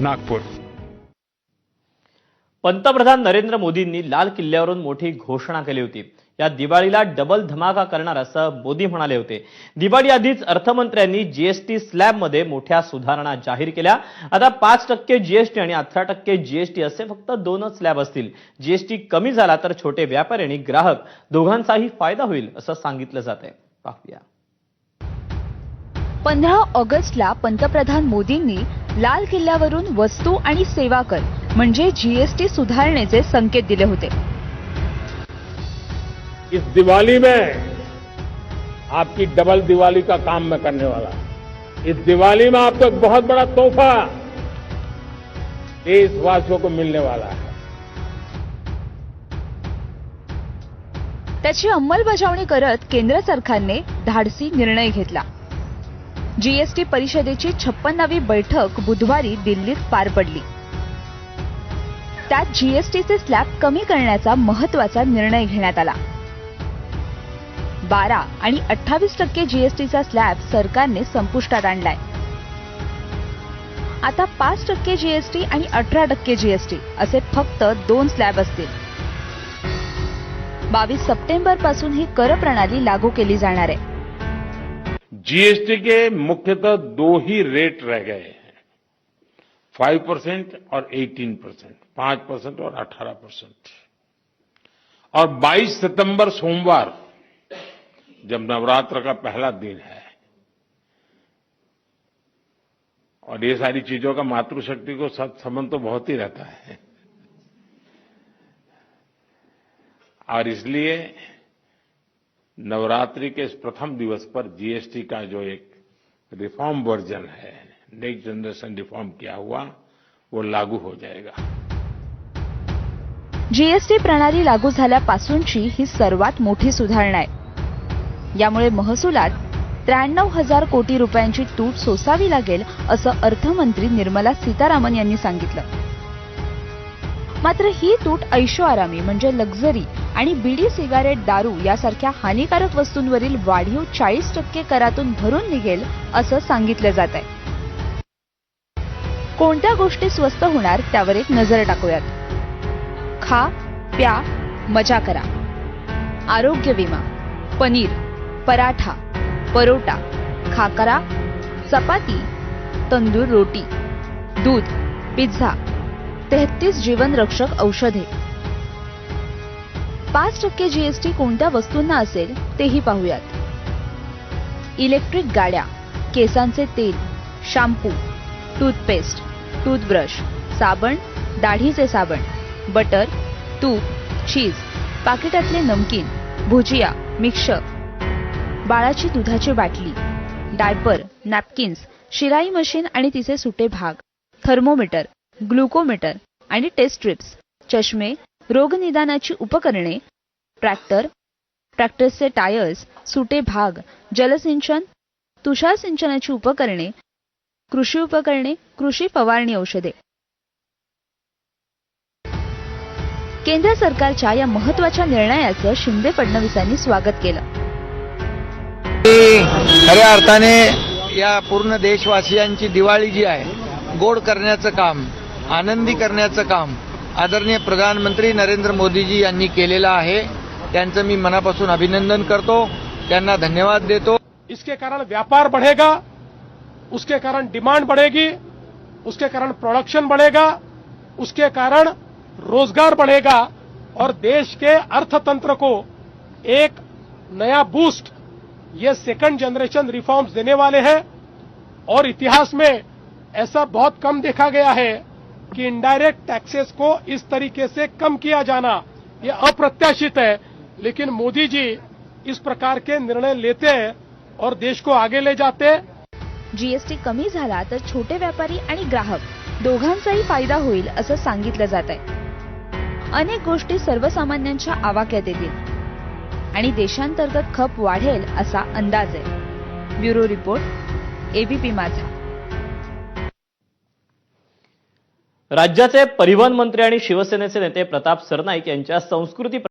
नागपुर. पंतप्रधान नरेंद्र मोदींनी लाल किल्ल्यावरून मोठी घोषणा केली होती. या दिवाळीला डबल धमाका करणार असं मोदी म्हणाले होते. दिवाळी आधीच अर्थमंत्र्यांनी जीएसटी स्लॅबमध्ये मोठ्या सुधारणा जाहीर केल्या. आता पाच टक्के जीएसटी आणि अठरा टक्के जीएसटी असे फक्त दोनच स्लॅब असतील. जीएसटी कमी झाला तर छोटे व्यापारी आणि ग्राहक दोघांचाही फायदा होईल असं सांगितलं जात आहे. पाहूया. पंधरा ऑगस्टला पंतप्रधान मोदींनी लाल किल्ल्यावरून वस्तू आणि सेवा कर म्हणजे जीएसटी सुधारणेचे संकेत दिले होते. इस दिवाली में आपकी डबल दिवाली का काम मैं करने वाला। इस दिवाली में आपको एक बहुत बड़ा तोहफा देशवासियों को मिलने वाला है। त्याची अंमलबजावणी करत केंद्र सरकारने धाडसी निर्णय घेतला. जीएसटी परिषदेची छप्पन्नावी बैठक बुधवारी दिल्लीत पार पडली. त्यात जीएसटीचे स्लॅब कमी करण्याचा महत्त्वाचा निर्णय घेण्यात आला. बारा आणि अठ्ठावीस टक्के जीएसटीचा स्लॅब सरकारने संपुष्टात आणलाय. आता पाच टक्के जीएसटी आणि अठरा टक्के जीएसटी असे फक्त दोन स्लॅब असतील. बावीस सप्टेंबरपासून ही कर प्रणाली लागू केली जाणार आहे. जीएसटी के मुख्यतः दो ही रेट रह गए हैं। फाइव परसेंट और एटीन परसेंट पाँच परसेंट और अठारह परसेंट और 22 सितंबर सोमवार, जब नवरात्र का पहला दिन है, और ये सारी चीज़ों का मातृशक्ति को साथ संबंध तो बहुत ही रहता है। और इसलिए नवरात्रि के इस प्रथम दिवस पर जीएसटी का जो एक रिफॉर्म वर्जन है नेक्स्ट जनरेशन रिफॉर्म किया हुआ वो लागू हो जाएगा। जीएसटी प्रणाली लागू झाल्यापासूनची ही सर्वात मोठी सुधारणा आहे. यामुळे महसुलात त्र्याण्णव हजार कोटी रुपयांची तूट सोसावी लागेल असं अर्थमंत्री निर्मला सीतारामन यांनी सांगितलं. मात्र ही तूट ऐशोआरामी म्हणजे लक्झरी आणि बीडी सिगारेट दारू यासारख्या हानिकारक वस्तूंवरील वाढीव चाळीस टक्के करातून भरून निघेल असं सांगितलं जात आहे. कोणत्या गोष्टी स्वस्त होणार त्यावर एक नजर टाकूयात. खा प्या मजा करा. आरोग्य विमा पनीर पराठा परोटा खाकरा चपाती तंदूर रोटी दूध पिझ्झा तेहतीस जीवनरक्षक औषधे. पाच टक्के जीएसटी कोणत्या वस्तूंना असेल तेही पाहूयात. इलेक्ट्रिक गाड्या केसांचे तेल शॅम्पू टूथपेस्ट टूथब्रश साबण दाढीचे साबण बटर तूप चीज पाकिटातले नमकीन भुजिया मिक्सर बाळाची दुधाची बाटली डायपर नॅपकिन्स शिलाई मशीन आणि तिचे सुटे भाग थर्मोमीटर ग्लुकोमीटर आणि टेस्ट स्ट्रिप्स चष्मे रोगनिदानाची उपकरणे ट्रॅक्टर ट्रॅक्टरचे टायर्स सुटे भाग जलसिंचन तुषार सिंचनाची उपकरणे कृषी उपकरणे कृषी फवारणी औषधे. केंद्र सरकारच्या या महत्त्वाच्या निर्णयाचं शिंदे फडणवीसांनी स्वागत केलं. खऱ्या अर्थाने या पूर्ण देशवासियांची दिवाळी जी आहे गोड करण्याचं काम आनंदी करण्याचं काम आदरणीय प्रधानमंत्री नरेंद्र मोदीजी यांनी केलेलं आहे. त्यांचं मी मनापासून अभिनंदन करतो. त्यांना धन्यवाद देतो. इसके कारण व्यापार बढ़ेगा, उसके कारण डिमांड बढ़ेगी, उसके कारण प्रोडक्शन बढ़ेगा, उसके कारण रोज़गार बढ़ेगा और देश के अर्थतंत्र को एक नया बूस्ट ये सेकंड जनरेशन रिफॉर्म्स देने वाले हैं और इतिहास में ऐसा बहुत कम देखा गया है। कि इनडायरेक्ट टैक्सेस को इस तरीके से कम किया जाना ये अप्रत्याशित है। लेकिन मोदी जी इस प्रकार के निर्णय लेते हैं और देश को आगे ले जाते जीएसटी कमी झाला तर छोटे व्यापारी आणि ग्राहक दोघांचाही फायदा होईल असं सांगितलं जात आहे अनेक गोष्टी सर्वसामान्यांच्या आवाक्यात येतील आणि देशांतर्गत खप वाढेल असा अंदाज आहे. ब्युरो रिपोर्ट एबीपी माझा. राज्याचे परिवहन मंत्री आणि शिवसेनेचे नेते प्रताप सरनाईक यांच्या संस्कृती